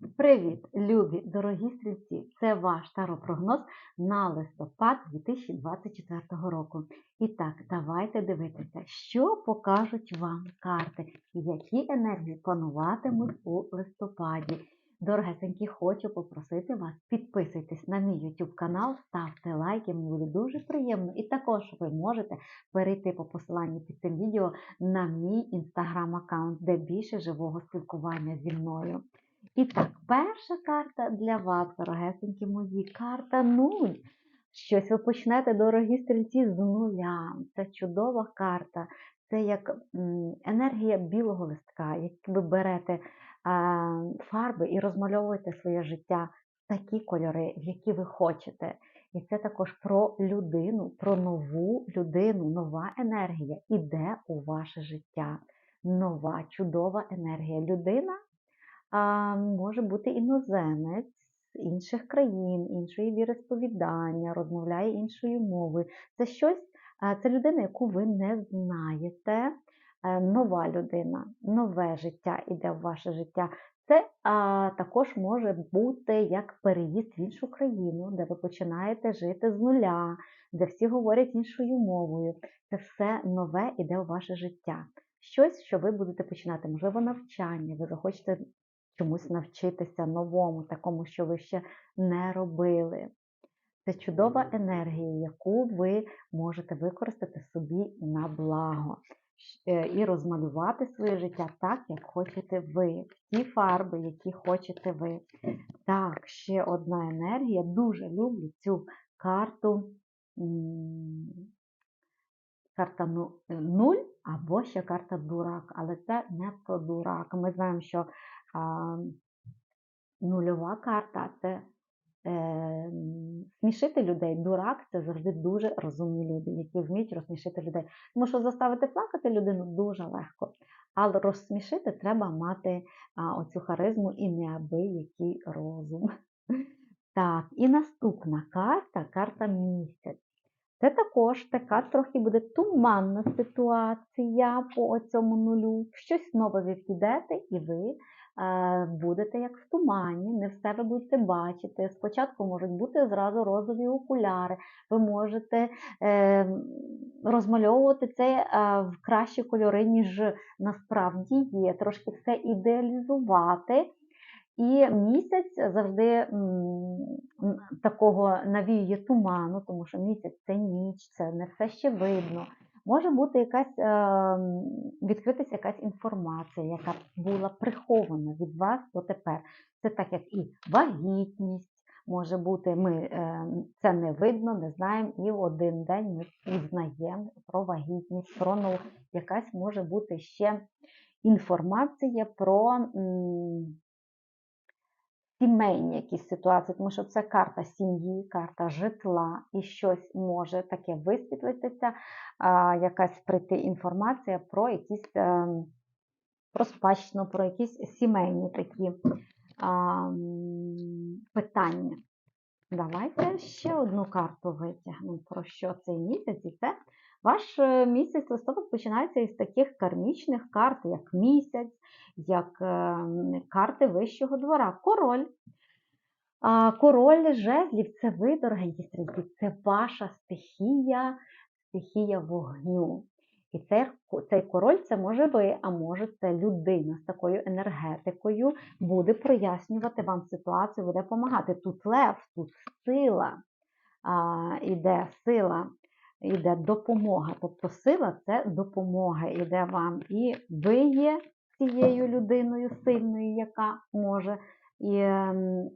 Привіт, любі, дорогі стрільці! Це ваш таропрогноз на листопад 2024 року. І так, давайте дивитися, що покажуть вам карти, які енергії пануватимуть у листопаді. Дорогесенькі, хочу попросити вас, підписуйтесь на мій YouTube канал, ставте лайки, мені буде дуже приємно. І також ви можете перейти по посиланню під цим відео на мій інстаграм-аккаунт, де більше живого спілкування зі мною. І так, перша карта для вас, дорогесенькі мої, карта нуль. Щось ви почнете, дорогі стрільці, з нуля. Це чудова карта. Це як енергія білого листка, як ви берете фарби і розмальовуєте своє життя в такі кольори, в які ви хочете. І це також про людину, про нову людину, нова енергія іде у ваше життя. Нова, чудова енергія. Людина може бути іноземець з інших країн, іншої віросповідання, розмовляє іншою мовою. Це щось, це людина, яку ви не знаєте. Е, Нова людина, нове життя іде в ваше життя. Це а, також може бути як переїзд в іншу країну, де ви починаєте жити з нуля, де всі говорять іншою мовою. Це все нове іде у ваше життя. Щось, що ви будете починати, можливо, навчання, ви захочете чомусь навчитися новому, такому, що ви ще не робили. Це чудова енергія, яку ви можете використати собі на благо е, і розмалювати своє життя так, як хочете ви, в ті фарби, які хочете ви. Так, ще одна енергія. Дуже люблю цю карту. Карта ну- нуль або ще карта дурак, але це не про дурак. Ми знаємо, що нульова карта це е, смішити людей. Дурак це завжди дуже розумні люди, які вміють розсмішити людей. Тому що заставити плакати людину дуже легко. Але розсмішити треба мати а, оцю харизму і неабиякий розум. Так, і наступна карта карта місяць. Це також така трохи буде туманна ситуація по цьому нулю. Щось нове ви підете, і ви е, будете як в тумані, не все ви будете бачити. Спочатку можуть бути зразу розові окуляри, ви можете е, розмальовувати це е, в кращі кольори, ніж насправді є, трошки все ідеалізувати. І місяць завжди такого навіює туману, тому що місяць це ніч, це не все ще видно. Може бути якась, е, відкритися якась інформація, яка була прихована від вас дотепер. Це так, як і вагітність може бути, ми е, це не видно, не знаємо, і в один день ми пізнаємо про вагітність, про нову. Якась може бути ще інформація про. м, сімейні якісь ситуації, тому що це карта сім'ї, карта житла, і щось може таке висвітлитися, якась прийти інформація про якісь е, про спадщину, про якісь сімейні такі питання. Давайте ще одну карту витягнемо, про що цей місяць, і це ваш е, місяць листопад починається із таких кармічних карт, як місяць, як е, карти вищого двора. Король. Король жезлів це ви, дорогенькі стрільці, це ваша стихія, стихія вогню. І цей, цей король це може ви, а може це людина з такою енергетикою буде прояснювати вам ситуацію, буде допомагати. Тут лев, тут сила, а, іде сила, іде допомога. Тобто сила це допомога іде вам. І ви є цією людиною сильною, яка може і, ем,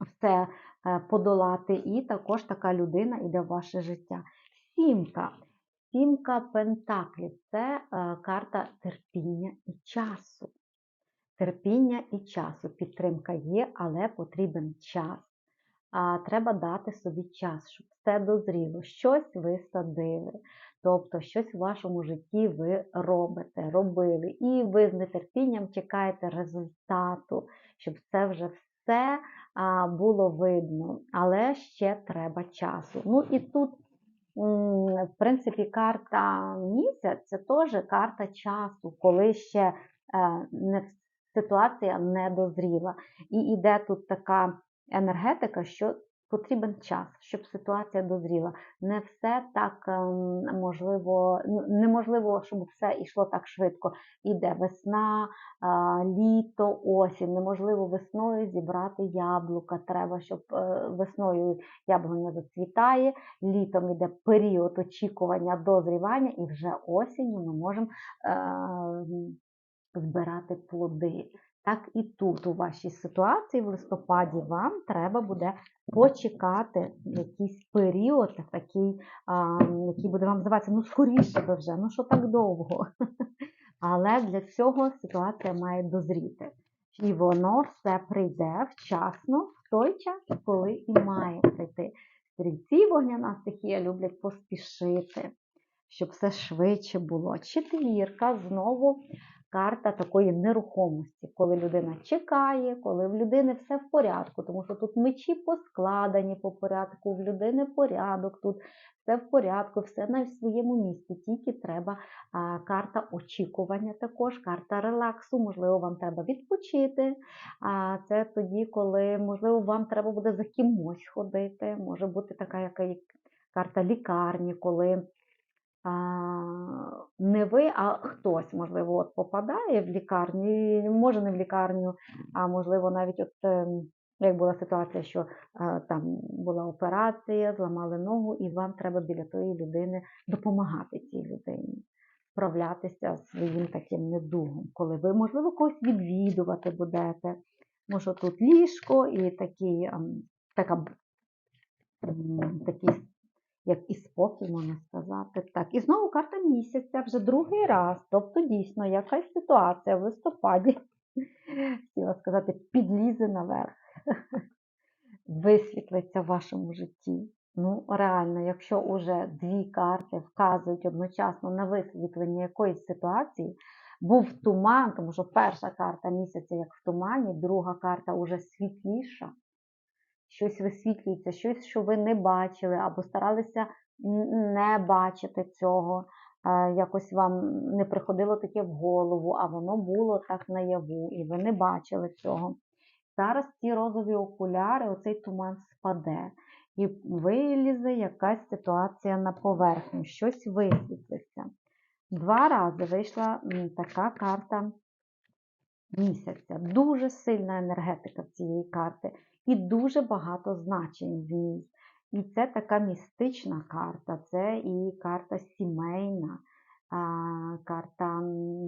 все е, подолати. І також така людина йде в ваше життя. Сімка. Сімка Пентаклів це е, карта терпіння і часу. Терпіння і часу. Підтримка є, але потрібен час. А треба дати собі час, щоб все дозріло. Щось ви садили, тобто щось в вашому житті ви робите, робили. І ви з нетерпінням чекаєте результату, щоб це вже все а, було видно. Але ще треба часу. Ну і тут в принципі, карта місяць це теж карта часу, коли ще е, не ситуація не дозріла. І йде тут така енергетика, що потрібен час, щоб ситуація дозріла. Не все так ем, можливо, ну, неможливо, щоб все йшло так швидко. Іде весна, літо, осінь. Неможливо весною зібрати яблука. Треба, щоб е, весною яблуня зацвітає, літом йде період очікування дозрівання, і вже осінню ми можемо е, збирати плоди. Так і тут, у вашій ситуації, в листопаді, вам треба буде почекати якийсь період, такий, а, який буде вам здаватися, ну скоріше би вже, ну що так довго. Але для цього ситуація має дозріти. І воно все прийде вчасно в той час, коли і має прийти. Стрільці вогняна стихія люблять поспішити, щоб все швидше було. Четвірка знову карта такої нерухомості, коли людина чекає, коли в людини все в порядку, тому що тут мечі поскладені по порядку, в людини порядок, тут все в порядку, все на своєму місці. Тільки треба а, карта очікування, також карта релаксу, можливо, вам треба відпочити. А це тоді, коли, можливо, вам треба буде за кимось ходити. Може бути така яка карта лікарні, коли не ви, а хтось, можливо, от попадає в лікарню, і може не в лікарню, а можливо, навіть от ем, як була ситуація, що там була операція, зламали ногу, і вам треба біля тої людини допомагати цій людині, справлятися з своїм таким недугом, коли ви, можливо, когось відвідувати будете. Може, тут ліжко і такий, ем, така, такий як і спокій, можна сказати. Так, І знову карта місяця вже другий раз. Тобто, дійсно, якась ситуація в листопаді, хотіла сказати, підлізе наверх, висвітлиться в вашому житті. Ну, реально, якщо уже дві карти вказують одночасно на висвітлення якоїсь ситуації, був туман, тому що перша карта місяця як в тумані, друга карта вже світліша щось висвітлюється, щось, що ви не бачили, або старалися не бачити цього. Якось вам не приходило таке в голову, а воно було так наяву, і ви не бачили цього. Зараз ці розові окуляри, оцей туман спаде, і вилізе якась ситуація на поверхню, щось висвітлиться. Два рази вийшла така карта місяця. Дуже сильна енергетика цієї карти і дуже багато значень в ній. І це така містична карта, це і карта сімейна, карта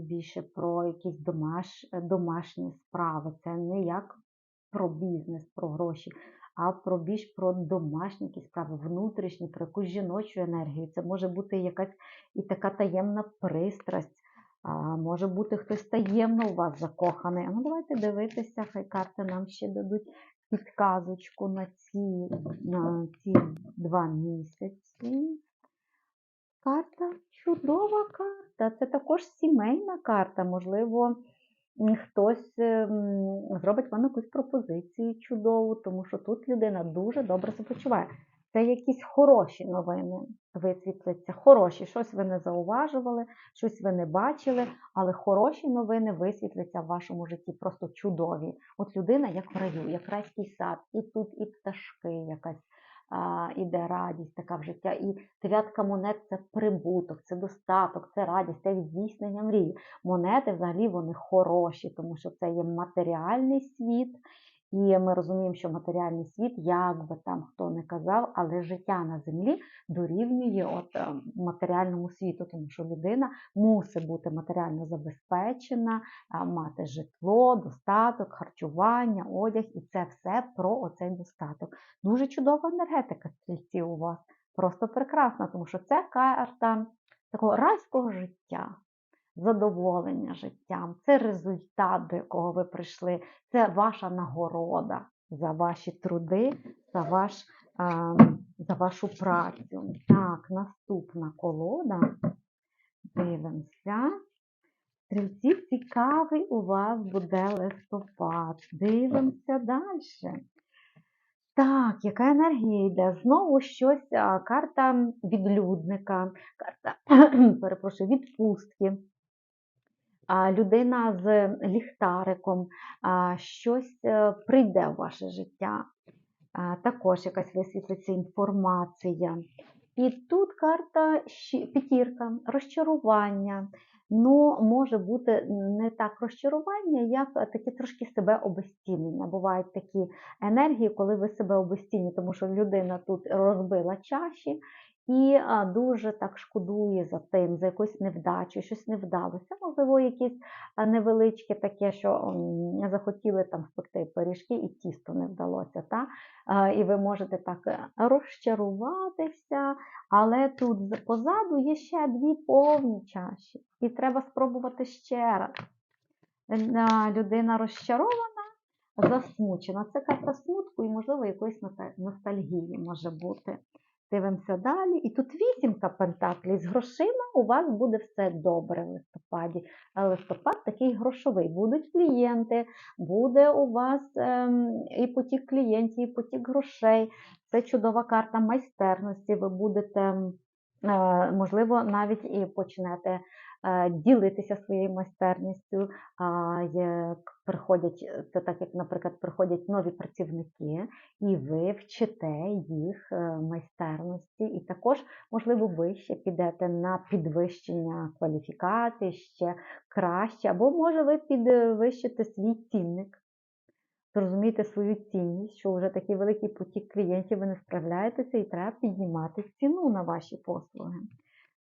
більше про якісь домаш, домашні справи. Це не як про бізнес, про гроші, а про більш про домашні якісь справи, внутрішні, про якусь жіночу енергію. Це може бути якась і така таємна пристрасть. А Може бути хтось таємно у вас закоханий. А ну давайте дивитися, хай карти нам ще дадуть підказочку на ці, на ці два місяці. Карта чудова карта. Це також сімейна карта. Можливо, хтось ем, зробить вам якусь пропозицію чудову, тому що тут людина дуже добре себе почуває. Це якісь хороші новини висвітляться. Хороші, щось ви не зауважували, щось ви не бачили, але хороші новини висвітляться в вашому житті, просто чудові. От людина, як в раю, як райський сад, і тут і пташки, якась іде радість така в життя. І дев'ятка монет це прибуток, це достаток, це радість, це здійснення мрії. Монети взагалі вони хороші, тому що це є матеріальний світ. І ми розуміємо, що матеріальний світ, як би там хто не казав, але життя на землі дорівнює от е, матеріальному світу, тому що людина мусить бути матеріально забезпечена, мати житло, достаток, харчування, одяг, і це все про оцей достаток. Дуже чудова енергетика стрільці у вас. Просто прекрасна, тому що це карта такого райського життя задоволення життям, це результат, до якого ви прийшли, це ваша нагорода за ваші труди, за ваш, а, за вашу працю. Так, наступна колода. Дивимося. Стрільці, цікавий у вас буде листопад. Дивимося далі. Так, яка енергія йде? Знову щось, карта відлюдника, карта, перепрошую, відпустки людина з ліхтариком, щось е, прийде в ваше життя. Також якась висвітлиться інформація. І тут карта п'ятірка, розчарування. Ну, може бути не так розчарування, як таке трошки себе обезцінення. Бувають такі енергії, коли ви себе обезцінюєте, тому що людина тут розбила чаші і дуже так шкодує за тим, за якоюсь невдачею, щось не вдалося. Можливо, якісь невеличке таке, що захотіли там спекти пиріжки, і тісто не вдалося. Та? І ви можете так е, розчаруватися, але тут позаду є ще дві повні чаші, і треба спробувати ще раз. Людина розчарована, засмучена. Це карта смутку і, можливо, якоїсь ностальгії може бути. Дивимося далі. І тут вісімка пентаклів. З грошима у вас буде все добре в листопаді. Листопад такий грошовий. Будуть клієнти, буде у вас ем, і потік клієнтів, і потік грошей. Це чудова карта майстерності. Ви будете, можливо, навіть і почнете е, ділитися своєю майстерністю. Як приходять, це так як, наприклад, приходять нові працівники, і ви вчите їх е, майстерності, і також, можливо, ви ще підете на підвищення кваліфікації ще краще, або може ви підвищите свій цінник. Зрозумієте свою цінність, що вже такий великий потік клієнтів ви не справляєтеся і треба піднімати ціну на ваші послуги.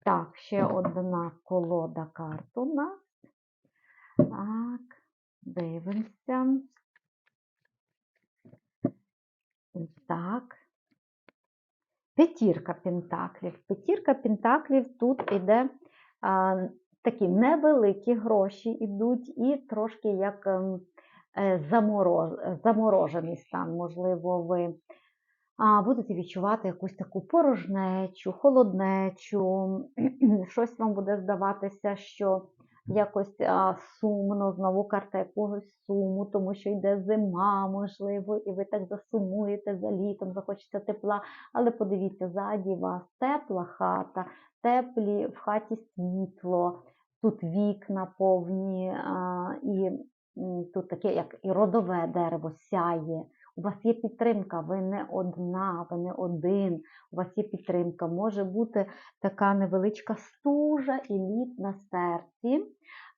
Так, ще одна колода карт у нас. Так, дивимося. Так. П'ятірка пентаклів. П'ятірка пентаклів тут іде а, такі невеликі гроші йдуть, і трошки як ем, заморожений стан. Можливо, ви будете відчувати якусь таку порожнечу, холоднечу, щось вам буде здаватися, що якось сумно, знову карта якогось суму, тому що йде зима, можливо, і ви так засумуєте за літом, захочеться тепла. Але подивіться, ззаді вас тепла хата, теплі в хаті світло, тут вікна повні, і тут таке, як і родове дерево сяє. У вас є підтримка, ви не одна, ви не один, у вас є підтримка. Може бути така невеличка стужа і лід на серці.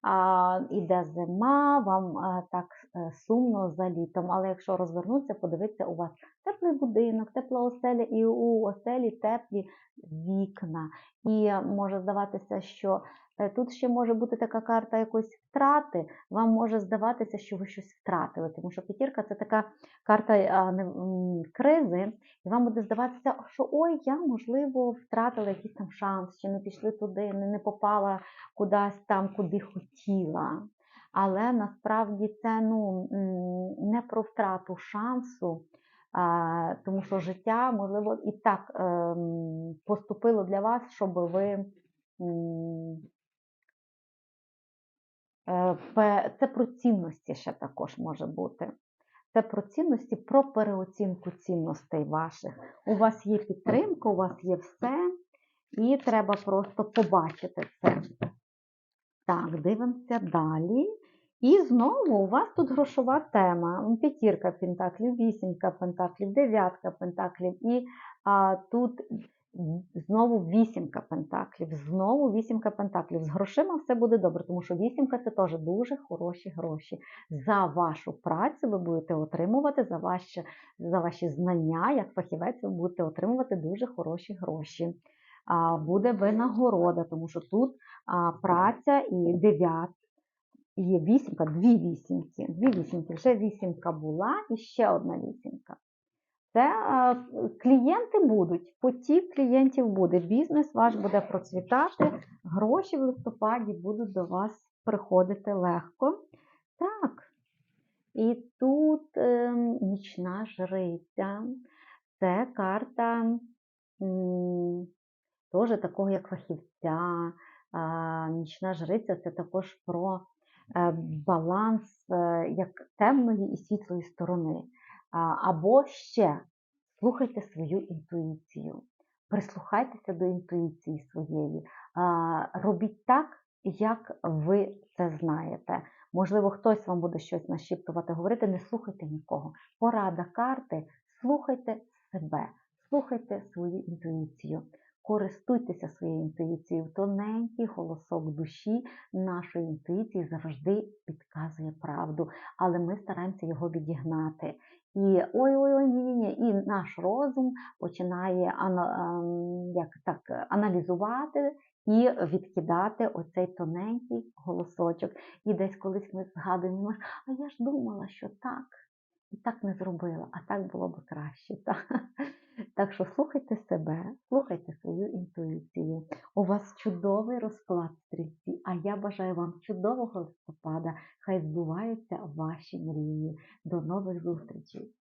А, іде зима, вам а, так е, сумно за літом. Але якщо розвернутися, подивитися, у вас теплий будинок, тепла оселя, і у оселі теплі вікна. І е, може здаватися, що е, тут ще може бути така карта якоїсь втрати. Вам може здаватися, що ви щось втратили, тому що п'ятірка це така карта кризи, і вам буде здаватися, що ой, я можливо втратила якийсь там шанс, чи не пішли туди, не, не попала кудись там, куди хотіла. Але насправді це ну, не про втрату шансу, тому що життя, можливо, і так ем, поступило для вас, щоб ви. Е, Це про цінності ще також може бути. Це про цінності, про переоцінку цінностей ваших. У вас є підтримка, у вас є все, і треба просто побачити це. Так, дивимося далі. І знову у вас тут грошова тема. П'ятірка пентаклів, вісімка пентаклів, дев'ятка пентаклів. І а, тут знову вісімка пентаклів, знову вісімка пентаклів. З грошима все буде добре, тому що вісімка це теж дуже хороші гроші. За вашу працю ви будете отримувати, за ваші, за ваші знання, як фахівець, ви будете отримувати дуже хороші гроші. Буде винагорода, тому що тут праця і дев'ят. Є вісімка, дві вісімки. Дві вісімки. Вже вісімка була і ще одна вісімка. Це е, клієнти будуть, потік клієнтів буде, бізнес ваш буде процвітати, гроші в листопаді будуть до вас приходити легко. Так. І тут е, нічна жриця. Це карта теж такого як фахівця. А, Нічна жриця це також про е, баланс е, як темної і світлої сторони. Або ще слухайте свою інтуїцію, прислухайтеся до інтуїції своєї, робіть так, як ви це знаєте. Можливо, хтось вам буде щось нашіптувати, говорити, не слухайте нікого. Порада карти, слухайте себе, слухайте свою інтуїцію. Користуйтеся своєю інтуїцією. Тоненький голосок душі нашої інтуїції завжди підказує правду, але ми стараємося його відігнати. І ой-ой-ой, ні-ні-ні, і наш розум починає ем, як так, аналізувати і відкидати оцей тоненький голосочок. І десь колись ми згадуємо, а я ж думала, що так, і так не зробила, а так було б краще. Так, так що слухайте себе, слухайте свою інтуїцію. У вас чудовий розклад стрільці, а я бажаю вам чудового листопада. Хай збуваються ваші мрії. До нових зустрічей!